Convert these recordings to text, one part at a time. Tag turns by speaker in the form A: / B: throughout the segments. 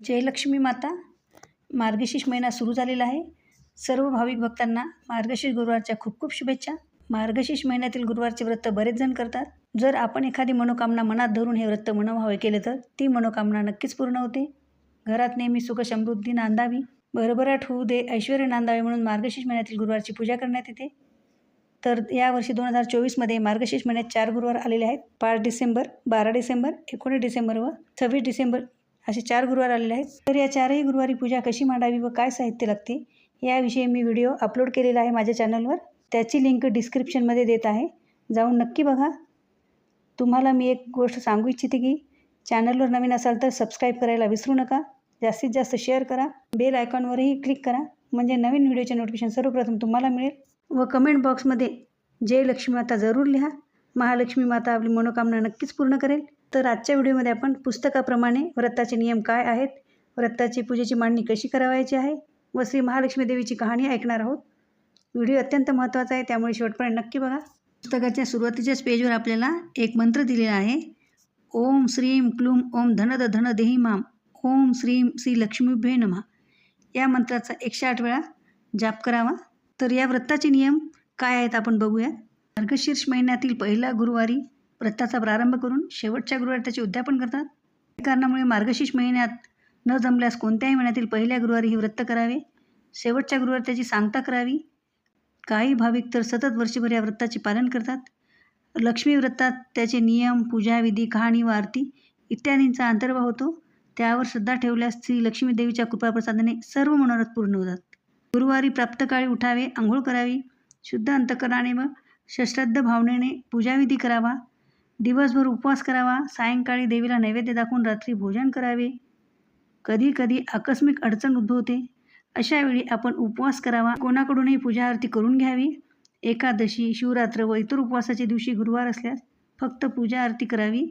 A: जयलक्ष्मी माता मार्गशीर्ष महिना सुरू झालेला आहे. सर्व भाविक भक्तांना मार्गशीर्ष गुरुवारच्या खूप खूप शुभेच्छा. मार्गशीर्ष महिन्यातील गुरुवारचे व्रत बरेच जण करतात. जर आपण एखादी मनोकामना मनात धरून हे व्रत मनोभावे केले तर ती मनोकामना नक्कीच पूर्ण होते. घरात नेहमी सुख समृद्धी नांदावी. भरभराट होऊ दे ऐश्वर नांदावे म्हणून मार्गशीर्ष महिन्यातील गुरुवारची पूजा करण्यात येते. तर यावर्षी दोन हजार चोवीसमध्ये मार्गशीर्ष महिन्यात चार गुरुवार आलेले आहेत. पाच डिसेंबर बारा डिसेंबर एकोणीस डिसेंबर व सव्वीस डिसेंबर असे चार गुरुवार आलेले आहेत. तर या चारही गुरुवारी पूजा कशी मांडावी व काय साहित्य लागते याविषयी मी व्हिडिओ अपलोड केलेला आहे माझ्या चॅनलवर त्याची लिंक डिस्क्रिप्शनमध्ये देत आहे. जाऊन नक्की बघा. तुम्हाला मी एक गोष्ट सांगू इच्छिते की चॅनलवर नवीन असाल तर सबस्क्राईब करायला विसरू नका. जास्तीत जास्त शेअर करा. बेल आयकॉनवरही क्लिक करा. म्हणजे नवीन व्हिडिओचे नोटिफिकेशन सर्वप्रथम तुम्हाला मिळेल. व कमेंट बॉक्समध्ये जय लक्ष्मी माता जरूर लिहा. महालक्ष्मी माता आपली मनोकामना नक्कीच पूर्ण करेल. तर आजच्या व्हिडिओमध्ये आपण पुस्तकाप्रमाणे व्रताचे नियम काय आहेत? व्रताची पूजेची मांडणी कशी करावायची आहे? व श्री महालक्ष्मी देवीची कहाणी ऐकणार आहोत. व्हिडिओ अत्यंत महत्त्वाचा आहे त्यामुळे शेवटपर्यंत नक्की बघा. पुस्तकाच्या सुरुवातीच्याच पेजवर आपल्याला एक मंत्र दिलेला आहे. ओम श्रीम क्लूम ओम धनद धन देही माम. ओम श्रीम श्री लक्ष्मीभे नमः. या मंत्राचा एकशे आठ वेळा जाप करावा. तर या व्रताचे नियम काय आहेत आपण बघूया मार्गशीर्ष महिन्यातील पहिला गुरुवारी व्रताचा प्रारंभ करून शेवटच्या गुरुवारी त्याचे उद्यापन करतात. कारणामुळे मार्गशीर्ष महिन्यात न जमल्यास कोणत्याही महिन्यातील पहिल्या गुरुवारी हे व्रत करावे? शेवटच्या गुरुवारी त्याची सांगता करावी? काही भाविक तर सतत वर्षभर या व्रताचे पालन करतात. लक्ष्मी व्रतात त्याचे नियम पूजाविधी कहाणी व आरती इत्यादींचा अंतर्भाव होतो. त्यावर श्रद्धा ठेवल्यास श्री लक्ष्मी देवीच्या कृपाप्रसादाने सर्व मनोरथ पूर्ण होतात. गुरुवारी प्राप्तकाळी उठावे आंघोळ करावी. शुद्ध अंतकरणाने व सश्रद्ध भावनेने पूजाविधी करावा दिवसभर उपवास करावा सायंकाळी देवीला नैवेद्य दाखवून रात्री भोजन करावे. कधी कधी आकस्मिक अडचण उद्भवते अशावेळी आपण उपवास करावा. कोणाकडूनही पूजा आरती करून घ्यावी. एकादशी शिवरात्र व इतर उपवासाच्या दिवशी गुरुवार असल्यास फक्त पूजा आरती करावी.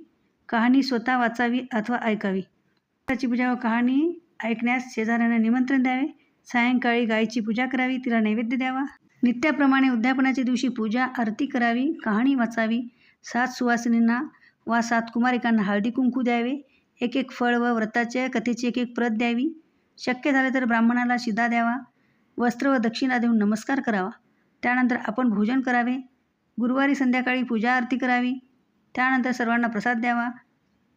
A: कहाणी स्वतः वाचावी अथवा ऐकावी. त्याची पूजा व कहाणी ऐकण्यास शेजाऱ्यांना निमंत्रण द्यावे. सायंकाळी गायीची पूजा करावी तिला नैवेद्य द्यावा. नित्याप्रमाणे उद्यापनाच्या दिवशी पूजा आरती करावी कहाणी वाचावी. सात सुवासिनींना वा सात कुमारिकांना हळदी कुंकू द्यावे. एक एक फळ व व्रताच्या कथेची एक एक प्रत द्यावी. शक्य झाले तर ब्राह्मणाला शिदा द्यावा. वस्त्र व दक्षिणा देऊन नमस्कार करावा. त्यानंतर आपण भोजन करावे. गुरुवारी संध्याकाळी पूजा आरती करावी. त्यानंतर सर्वांना प्रसाद द्यावा.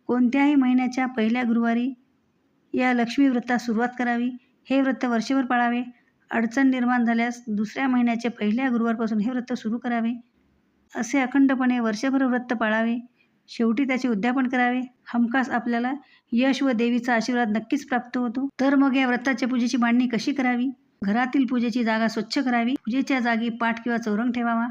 A: कोणत्याही महिन्याच्या पहिल्या गुरुवारी या लक्ष्मी व्रतास सुरुवात करावी. हे व्रत वर्षभर पाळावे. अडचण निर्माण झाल्यास दुसऱ्या महिन्याच्या पहिल्या गुरुवारपासून हे व्रत सुरू करावे. असे अखंडपणे वर्षभर व्रत पाळावे. शेवटी त्याचे उद्यापन करावे. हमखास आपल्याला यश व देवीचा आशीर्वाद नक्कीच प्राप्त होतो. तर मग या व्रताच्या पूजेची मांडणी कशी करावी? घरातील पूजेची जागा स्वच्छ करावी. पूजेच्या जागी पाठ किंवा चौरंग ठेवावा.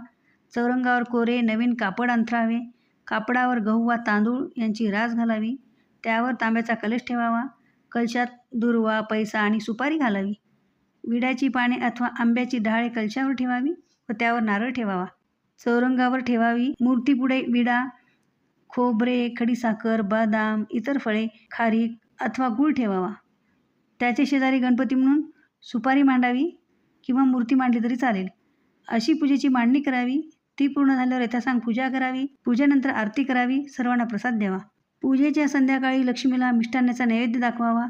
A: चौरंगावर कोरे नवीन कापड अंथरावे. कापडावर गहू वा तांदूळ यांची रास घालावी. त्यावर तांब्याचा कलश ठेवावा. कलशात दुर्वा पैसा आणि सुपारी घालावी. विड्याची पाने अथवा आंब्याची डाळे कलशावर ठेवावी व त्यावर नारळ ठेवावा. चौरंगावर ठेवावी. मूर्तीपुढे विडा खोबरे खडीसाखर बदाम इतर फळे खारीक अथवा गूळ ठेवावा. त्याचे शेजारी गणपती म्हणून सुपारी मांडावी किंवा मूर्ती मांडली तरी चालेल. अशी पूजेची मांडणी करावी. ती पूर्ण झाल्यावर यथासांग पूजा करावी. पूजेनंतर आरती करावी. सर्वांना प्रसाद द्यावा. पूजेच्या संध्याकाळी लक्ष्मीला मिष्टान्नाचा नैवेद्य दाखवावा.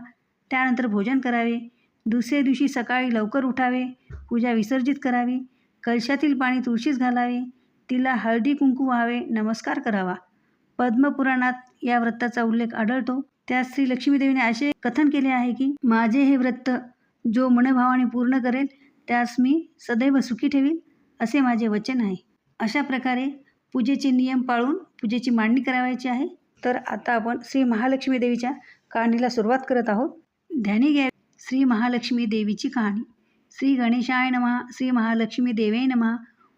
A: त्यानंतर भोजन करावे. दुसऱ्या दिवशी सकाळी लवकर उठावे पूजा विसर्जित करावी कलशातील पाणी तुळशीस घालावे तिला हळदी कुंकू व्हावे नमस्कार करावा. पद्मपुराणात या व्रताचा उल्लेख आढळतो. त्यात श्री लक्ष्मीदेवीने असे कथन केले आहे की माझे हे व्रत जो मनभावाने पूर्ण करेल त्यास मी सदैव सुखी ठेवील असे माझे वचन आहे. अशा प्रकारे पूजेचे नियम पाळून पूजेची मांडणी करावायची आहे. तर आता आपण श्री महालक्ष्मी देवीच्या कहाणीला सुरुवात करत आहोत. ध्यानी घ्या. श्री महालक्ष्मी देवीची कहाणी. श्री गणेशाय नमः श्री महालक्ष्मी देवे नमा.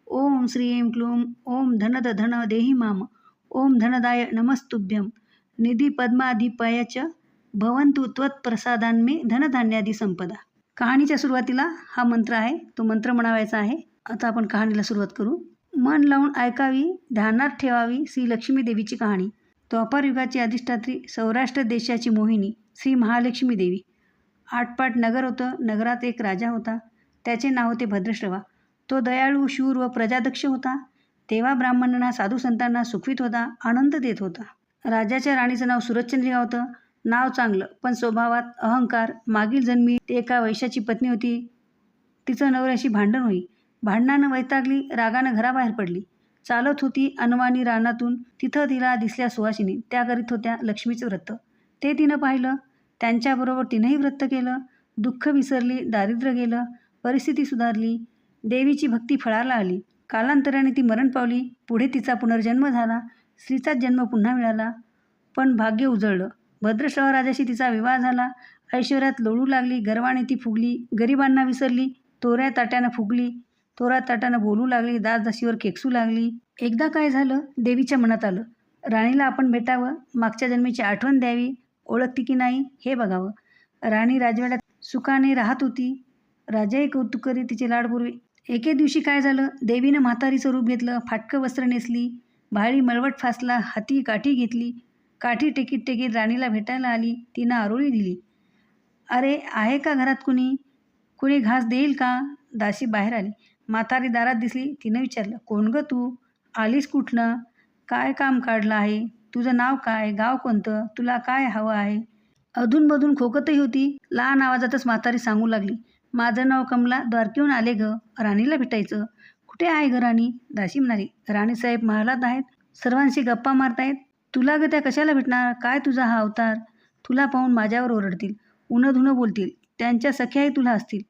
A: ओम श्रीं क्लूम ओम धनद धन देहि माम ओम धनदाय नमस्तुभ्यम निधी पद्माधिपय च भवंतु त्वत्प्रसादान्मे धनधान्यादी संपदा. कहाणीच्या सुरुवातीला हा मंत्र आहे तो मंत्र म्हणावायचा आहे. आता आपण कहाणीला सुरुवात करू. मन लावून ऐकावी ध्यानात ठेवावी श्री लक्ष्मी देवीची कहाणी. द्वापार युगाची अधिष्ठात्री सौराष्ट्र देशाची मोहिनी श्री महालक्ष्मी देवी. आटपाट नगर होतं नगरात एक राजा होता. त्याचे नाव होते भद्रश्रवा. तो दयाळू शूर व प्रजादक्ष होता. तेव्हा ब्राह्मणांना साधू संतांना सुखवीत होता आनंद देत होता. राजाच्या राणीचं नाव सुरतचंद्रिका होतं. नाव चांगलं पण स्वभावात अहंकार. मागील जन्मी एका वैशाची पत्नी होती. तिचं नवऱ्याशी भांडण होई. भांडणानं वैतागली रागानं घराबाहेर पडली. चालत होती अनवाणी रानातून. तिथं तिला दिसल्या सुहासिनी. त्या करीत होत्या लक्ष्मीचं व्रत. ते तिनं पाहिलं. त्यांच्याबरोबर तिनंही व्रत केलं दुःख विसरली दारिद्र्य गेलं परिस्थिती सुधारली देवीची भक्ती फळाला आली. कालांतराने ती मरण पावली पुढे तिचा पुनर्जन्म झाला स्त्रीचाच जन्म पुन्हा मिळाला. पण भाग्य उजळलं. भद्रश्रवा राजाशी तिचा विवाह झाला. ऐश्वर्यात लोळू लागली गर्वाने ती फुगली गरिबांना विसरली तोऱ्या ताट्यानं फुगली तोरा ताट्यानं बोलू लागली दासदासीवर केकसू लागली. एकदा काय झालं देवीच्या मनात आलं. राणीला आपण भेटावं मागच्या जन्मीची आठवण द्यावी ओळखती की नाही हे बघावं. राणी राजवाड्यात सुखाने राहत होती. राजाही कौतुक करी तिचे लाडपूर्वी एके दिवशी काय झालं? देवीनं म्हातारीचं रूप घेतलं फाटकं वस्त्र नेसली भाळी मळवट फासला हाती काठी घेतली. काठी टेकीत टेकीत राणीला भेटायला आली. तिनं आरोळी दिली. अरे आहे का घरात कुणी? कुणी घास देईल का? दासी बाहेर आली. म्हातारी दारात दिसली. तिनं विचारलं कोण गं तू? आलीस कुठनं? काय काम काढलं आहे? तुझं नाव काय? गाव कोणतं? तुला काय हवं आहे? अधूनमधून खोकतही होती. लहान आवाजातच म्हातारी सांगू लागली. माझं नाव कमला द्वारकेहून आले ग. राणीला भेटायचं. कुठे आहे ग राणी? दाशी म्हणाली. राणीसाहेब महालात आहेत. सर्वांशी गप्पा मारतायत. तुला ग त्या कशाला भेटणार? काय तुझा हा अवतार? तुला पाहून माझ्यावर ओरडतील. उनं धुनं बोलतील. त्यांच्या सख्याही तुला असतील.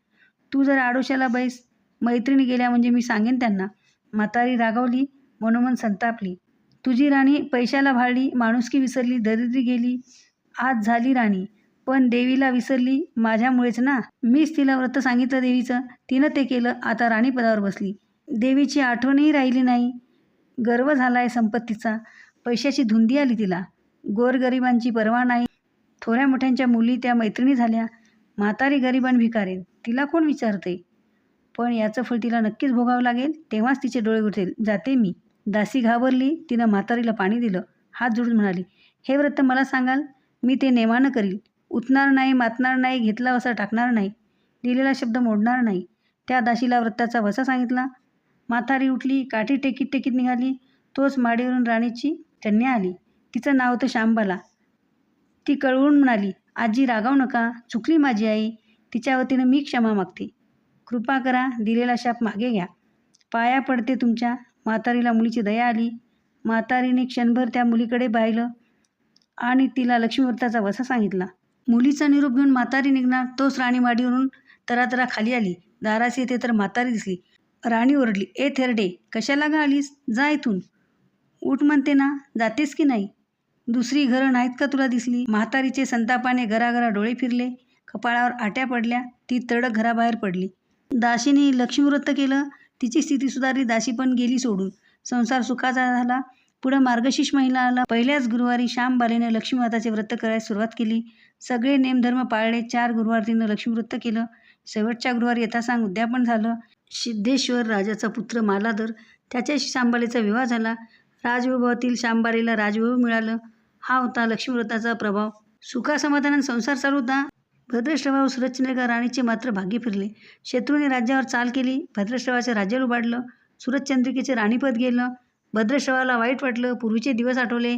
A: तू जर आडोशाला बैस मैत्रिणी गेल्या म्हणजे मी सांगेन त्यांना. म्हातारी रागावली मनोमन संतापली. तुझी राणी पैशाला भाळली माणुसकी विसरली दरिद्री गेली. आज झाली राणी पण देवीला विसरली माझ्यामुळेच ना? मीच तिला व्रत सांगितलं देवीचं. तिनं ते केलं आता राणीपदावर बसली. देवीची आठवणही राहिली नाही. गर्व झाला आहे संपत्तीचा. पैशाची धुंदी आली तिला. गोरगरिबांची पर्वा नाही. थोड्या मोठ्यांच्या मुली त्या मैत्रिणी झाल्या. म्हातारी गरिबान भिकारेन तिला कोण विचारते? पण याचं फळ तिला नक्कीच भोगावं लागेल तेव्हाच तिचे डोळे उठेल जाते मी. दासी घाबरली तिनं म्हातारीला पाणी दिलं हात जोडून म्हणाली हे व्रत मला सांगाल? मी ते नेमानं करील. उतणार नाही मातणार नाही घेतला वसा टाकणार नाही. दिलेला शब्द मोडणार नाही. त्या दाशीला व्रताचा वसा सांगितला. म्हातारी उठली काठी टेकीत टेकीत निघाली. तोच माडीवरून राणीची कन्या आली. तिचं नाव होतं शांबाला ती कळवून म्हणाली आजी रागावू नका. चुकली माझी आई. तिच्या वतीनं मी क्षमा मागते. कृपा करा दिलेला शाप मागे घ्या. पाया पडते तुमच्या. म्हातारीला मुलीची दया आली. म्हातारीने क्षणभर त्या मुलीकडे पाहिलं आणि तिला लक्ष्मीव्रताचा वसा सांगितला. मुलीचा निरोप घेऊन म्हातारी निघणार तोच राणी माडीवरून तरातरा खाली आली. दारास येते तर म्हातारी दिसली. राणी ओरडली ए थेरडे कशाला गा आलीस? जा इथून. उठ म्हणते ना जातेस की नाही? दुसरी घरं नाहीत का तुला दिसली? म्हातारीचे संतापाने घराघरा डोळे फिरले. कपाळावर आट्या पडल्या. ती तडक घराबाहेर पडली. दाशीने लक्ष्मीव्रत केलं. तिची स्थिती सुधारली दासी पण गेली सोडून. संसार सुखाचा झाला. पुढं मार्गशीर्ष महिला आला. पहिल्याच गुरुवारी श्यामबालेनं लक्ष्मीमाताचे व्रत करायला सुरुवात केली. सगळे नेमधर्म पाळले. चार गुरुवार तिनं लक्ष्मीव्रत केलं. शेवटच्या गुरुवारी यथासांग उद्यापन झालं. सिद्धेश्वर राजाचा पुत्र मालादर त्याच्याशी शांबालेचा विवाह झाला. राजवैभवातील शांबालेला राजवैभव मिळालं. हा होता लक्ष्मीव्रताचा प्रभाव. सुखासमाधानाने संसार चालू होता. भद्रश्रवावर सुरतचंद्रिका राणीचे मात्र भाग्य फिरले. शत्रूने राज्यावर चाल केली. भद्रश्रवाचं राज्य लुबाडलं सुरतचंद्रिकेचे राणीपद गेलं. भद्रश्रवाला वाईट वाटलं. पूर्वीचे दिवस आठवले.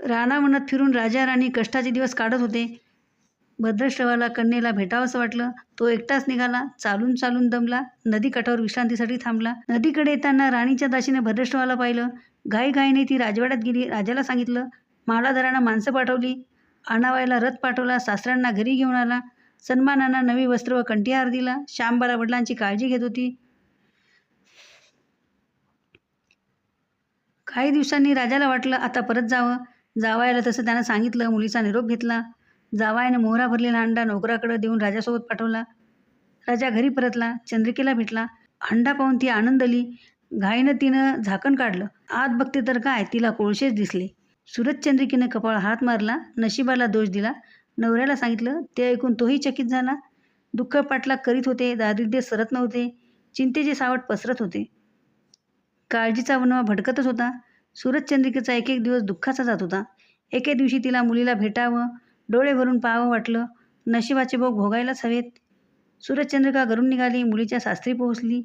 A: राणावनात फिरून राजा राणी कष्टाचे दिवस काढत होते. भद्रश्रवाला कन्येला भेटावंसं वाटलं. तो एकटाच निघाला. चालून चालून दमला. नदी काठावर विश्रांतीसाठी थांबला. नदीकडे येताना राणीच्या दाशीने भद्रश्रवाला पाहिलं. घाईघाईने ती राजवाड्यात गेली. राजाला सांगितलं माळाधरानं माणसं पाठवली. आणावायला रथ पाठवला. सासऱ्यांना घरी घेऊन आला. सन्मानानं नवी वस्त्र व कंठीहार दिला. श्यामबाला वडिलांची काळजी घेत होती. काही दिवसांनी राजाला वाटलं आता परत जावं. जावायला तसं त्यानं सांगितलं मुलीचा निरोप घेतला. जावायनं मोहरा भरलेला अंडा नोकराकडे देऊन राजासोबत पाठवला. राजा घरी परतला चंद्रिकेला भेटला. अंडा पाहून ती आनंदली. घाईनं तिनं झाकण काढलं. आत बघते तर काय तिला कोळशेच दिसले. सुरतचंद्रिकेनं कपाळ हात मारला नशिबाला दोष दिला. नवऱ्याला सांगितलं ते ऐकून तोही चकित झाला. दुःख पाठलाग करीत होते दारिद्र्य सरत नव्हते चिंतेचे सावट पसरत होते. काळजीचा वनवा भडकतच होता. सूरजचंद्रिकेचा एक एक दिवस दुःखाचा जात होता. एके दिवशी तिला मुलीला भेटावं डोळे भरून पाहावं वाटलं. नशिबाचे भोग भोगायलाच हवेत. सूरजचंद्रिका घरून निघाली मुलीच्या सासरी पोहोचली.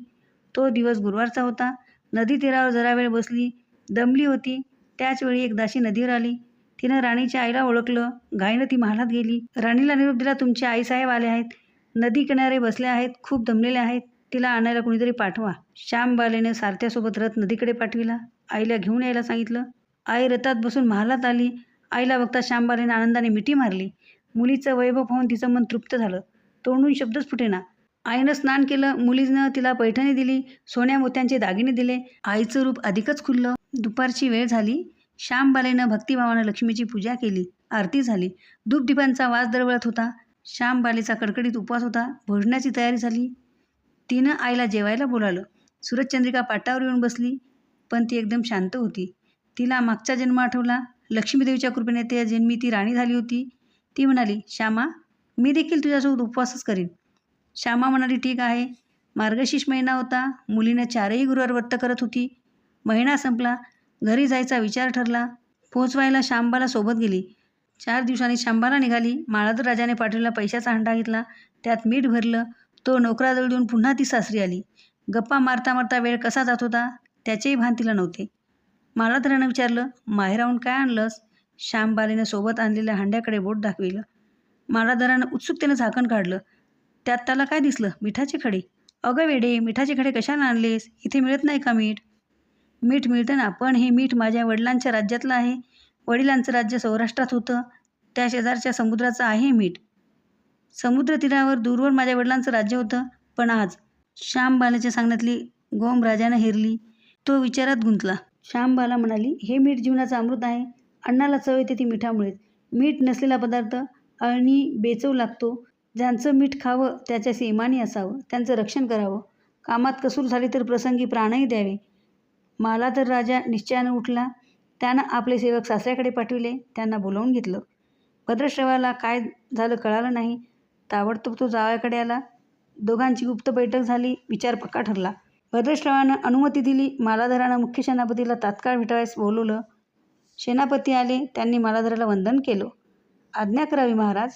A: तो दिवस गुरुवारचा होता. नदी तीरावर जरा वेळ बसली दमली होती. त्याचवेळी एक दाशी नदीवर आली. तिनं राणीच्या आईला ओळखलं. घाईनं ती महालात गेली. राणीला निरोप दिला तुमचे आईसाहेब आले आहेत. नदी किनारे बसले आहेत. खूप दमलेले आहेत. तिला आणायला कुणीतरी पाठवा. श्यामबालेने सारथ्यासोबत रथ नदीकडे पाठविला. आईला घेऊन यायला सांगितलं. आई रथात बसून महालात आली. आईला बघता श्यामबालेने आनंदाने मिठी मारली. मुलीचं वैभव पाहून तिचं मन तृप्त झालं. तोंडून शब्दच फुटेना. आईनं स्नान केलं. मुलीनं तिला पैठणी दिली. सोन्या मोत्यांचे दागिने दिले. आईचं रूप अधिकच खुललं. दुपारची वेळ झाली. श्यामबालेनं भक्तिभावानं लक्ष्मीची पूजा केली आरती झाली. धूपदीपांचा वास दरवळत होता. श्यामबालेचा कडकडीत उपवास होता. भोजनाची तयारी झाली. तिनं आईला जेवायला बोलावलं. सूरजचंद्रिका पाटावर येऊन बसली पण ती एकदम शांत होती. तिला मागचा जन्म आठवला. लक्ष्मीदेवीच्या कृपेने त्या जन्मी ती राणी झाली होती. ती म्हणाली श्यामा मी देखील तुझ्यासोबत उपवासच करीन. श्यामा म्हणाली ठीक आहे. मार्गशीर्ष महिना होता. मुलीनं चारही गुरुवार व्रत करत होती. महिना संपला. घरी जायचा विचार ठरला. पोहोचवायला शांबाला सोबत गेली. चार दिवसांनी शांबाला निघाली. माळादर राजाने पाठवलेला पैशाचा हंडा घेतला. त्यात मीठ भरलं. तो नोकराजवळ देऊन पुन्हा ती सासरी आली. गप्पा मारता मारता वेळ कसा जात होता? त्याचेही भान तिला नव्हते. माळादरानं विचारलं माहेराहून काय आणलंस? श्यामबालेनं सोबत आणलेल्या हंड्याकडे बोट दाखविलं. माळादरानं उत्सुकतेनं झाकण काढलं. त्यात त्याला काय दिसलं? मिठाचे खडे. अगं वेडे मिठाचे खडे कशाला आणलेस? इथे मिळत नाही का मीठ? मीठ मिळतं ना. पण हे मीठ माझ्या वडिलांच्या राज्यातलं आहे. वडिलांचं राज्य सौराष्ट्रात होतं. त्या शेजारच्या समुद्राचं आहे मीठ. समुद्रतीरावर दूरवर माझ्या वडिलांचं राज्य होतं. पण आज श्यामबालाच्या सांगण्यातली गोम राजानं हेरली. तो विचारात गुंतला. श्यामबाला म्हणाली हे मीठ जीवनाचं अमृत आहे. अण्णाला चव येते ती मिठामुळेच. मीठ नसलेला पदार्थ अळणी बेचव लागतो. ज्यांचं मीठ खावं त्याच्याशी इमानी असावं. त्यांचं रक्षण करावं. कामात कसूर झाली तर प्रसंगी प्राणही द्यावे. मला तर राजा निश्चयानं उठला. त्यानं आपले सेवक सासऱ्याकडे पाठविले. त्यांना बोलावून घेतलं. भद्रश्रवाला काय झालं कळालं नाही. ताबडतोब तो जावयाकडे आला. दोघांची गुप्त बैठक झाली. विचार पक्का ठरला. भद्रश्रवानं अनुमती दिली. मालाधरानं मुख्य सेनापतीला तात्काळ भेटावयास बोलवलं. सेनापती आले. त्यांनी मालाधराला वंदन केलं. आज्ञा करावी महाराज.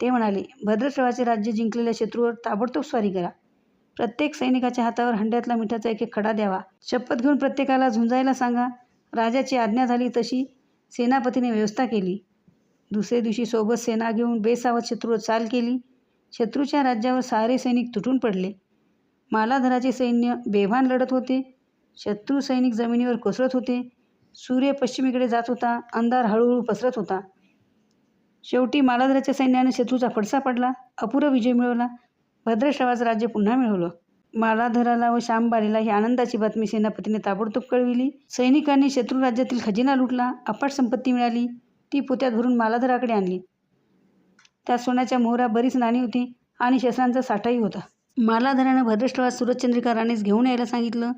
A: ते म्हणाले भद्रश्रवाचे राज्य जिंकलेल्या शत्रूवर ताबडतोब स्वारी करा. प्रत्येक सैनिकाच्या हातावर हंड्यातला मिठाचा एक एक खडा द्यावा. शपथ घेऊन प्रत्येकाला झुंजायला सांगा. राजाची आज्ञा झाली तशी सेनापतीने व्यवस्था केली. दुसऱ्या दिवशी सोबत सेना घेऊन बेसावत शत्रूवर चाल केली. शत्रूच्या राज्यावर सारे सैनिक तुटून पडले. मालाधराचे सैन्य बेभान लढत होते. शत्रू सैनिक जमिनीवर कोसळत होते. सूर्य पश्चिमेकडे जात होता. अंधार हळूहळू पसरत होता. शेवटी मालाधराच्या सैन्याने शत्रूचा फडसा पडला. अपुरा विजय मिळवला. भद्रश्रवाचं राज्य पुन्हा मिळवलं. मालाधराला व श्यामबारीला ही आनंदाची बातमी सेनापतीने ताबडतोब कळविली. सैनिकांनी शत्रू राज्यातील खजिना लुटला अपाट संपत्ती मिळाली ती पोत्यात भरून मालाधराकडे आणली. त्यात सोन्याच्या मोहरा बरीच नाणी होती आणि शस्त्रांचा साठाही होता. मालाधरानं भद्रश्रवास सूरजचंद्रिका राणीस घेऊन यायला सांगितलं.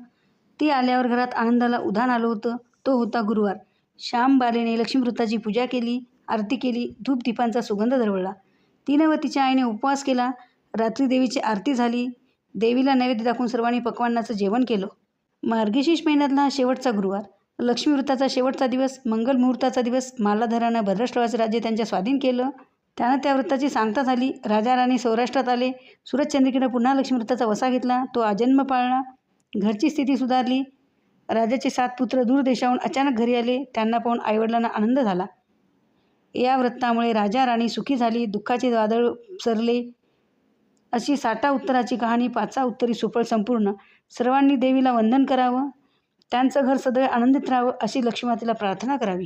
A: ती आल्यावर घरात आनंदाला उधाण आलं होतं. तो होता गुरुवार. श्यामबारेने लक्ष्मीवृत्ताची पूजा केली आरती केली धूपदीपांचा सुगंध दरवळला. तिनं व तिच्या आईने उपवास केला. रात्री देवीची आरती झाली. देवीला नैवेद्य दाखवून सर्वांनी पक्वान्नाचं जेवण केलं. मार्गशीर्ष महिन्यातला शेवटचा गुरुवार. लक्ष्मीवृत्ताचा शेवटचा दिवस मंगल मुहूर्ताचा दिवस मालाधरानं भद्रश्रवाचं राज्य त्यांच्या स्वाधीन केलं. त्यानं त्या वृत्ताची सांगता झाली. राजा राणी सौराष्ट्रात आले. सूरजचंद्रिकेनं पुन्हा लक्ष्मीवृत्ताचा वसा घेतला. तो आजन्म पाळला. घरची स्थिती सुधारली. राजाचे सात पुत्र दूर देशाहून अचानक घरी आले. त्यांना पाहून आईवडिलांना आनंद झाला. या वृत्तामुळे राजा राणी सुखी झाली. दुःखाचे वादळ सरले अशी साठा उत्तराची कहाणी पाचा उत्तरी सुफळ संपूर्ण सर्वांनी देवीला वंदन करावं त्यांचं घर सदैव आनंदित राहावं अशी लक्ष्मीमातेला प्रार्थना करावी.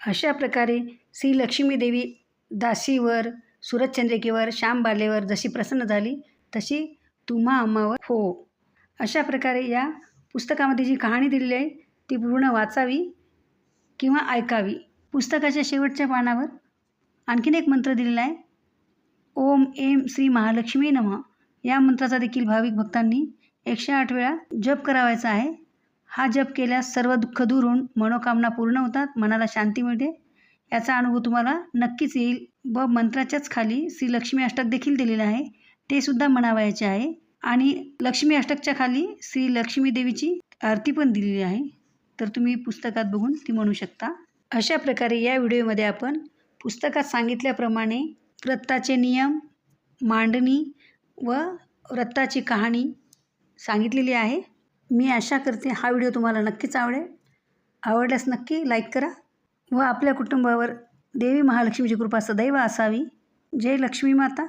A: अशा प्रकारे श्री लक्ष्मी देवी दासीवर सूरजचंद्रिकेवर श्यामबालेवर जशी प्रसन्न झाली तशी तुम्हा अम्मावर हो. अशा प्रकारे या पुस्तकामध्ये जी कहाणी दिलेली आहे ती पूर्ण वाचावी किंवा ऐकावी. पुस्तकाच्या शेवटच्या पानावर आणखीन एक मंत्र दिलेला आहे ओम एम श्री महालक्ष्मी नमः. या मंत्राचा देखील भाविक भक्तांनी एकशे आठ वेळा जप करावायचा आहे. हा जप केल्यास सर्व दुःख दूर होऊन मनोकामना पूर्ण होतात मनाला शांती मिळते. याचा अनुभव तुम्हाला नक्कीच येईल व मंत्राच्याच खाली श्री लक्ष्मी अष्टक देखील दिलेलं आहे. ते सुद्धा म्हणावायचे आहे. आणि लक्ष्मी अष्टकच्या खाली श्री लक्ष्मी देवीची आरती पण दिलेली आहे. तर तुम्ही पुस्तकात बघून ती म्हणू शकता. अशा प्रकारे या व्हिडिओमध्ये आपण पुस्तकात सांगितल्याप्रमाणे व्रताचे नियम मांडणी व व्रताची कहाणी सांगितलेली आहे. मी आशा करते हा व्हिडिओ तुम्हाला नक्कीच आवडेल. आवडल्यास नक्की लाईक करा व आपल्या कुटुंबावर देवी महालक्ष्मीची कृपा सदैव असावी. जय लक्ष्मी माता.